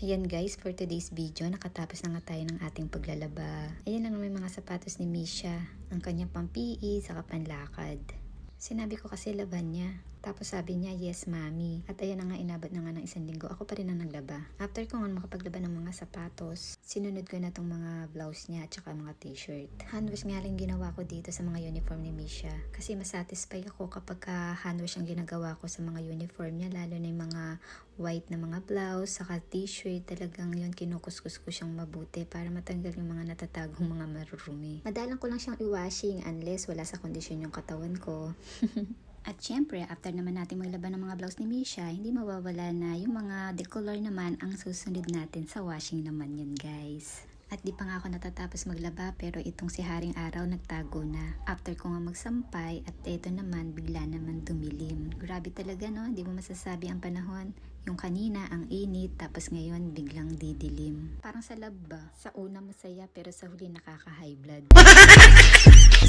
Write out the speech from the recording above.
Ayan guys, for today's video, nakatapos na nga tayo ng ating paglalaba. Ayan ang may mga sapatos ni Misha, ang kanyang pampi, saka panlakad. Sinabi ko kasi laban niya. Tapos sabi niya, yes mami. At ayan nga, inabot na nga ng isang linggo. Ako pa rin ang naglaba. After ko nga makapaglaba ng mga sapatos, sinunod ko na tong mga blouse niya at saka mga t-shirt. Handwash nga lang ginawa ko dito sa mga uniform ni Misha. Kasi masatisfy ako kapag ka handwash ang ginagawa ko sa mga uniform niya, lalo na white na mga blouse, saka t-shirt, talagang yun kinukuskus ko siyang mabuti para matanggal yung mga natatagong mga marurumi. Madalang ko lang siyang i-washing unless wala sa kondisyon yung katawan ko. At syempre, after naman natin maglaban ng mga blouse ni Misha, hindi mawawala na yung mga decolor naman ang susunod natin sa washing naman yun guys. At di pa nga ako natatapos maglaba pero itong si Haring Araw nagtago na. After ko nga magsampay at ito naman bigla naman. Grabe talaga no, hindi mo masasabi ang panahon. Yung kanina ang init tapos ngayon biglang didilim. Parang sa lab ba? Sa una masaya pero sa huli nakaka-high blood.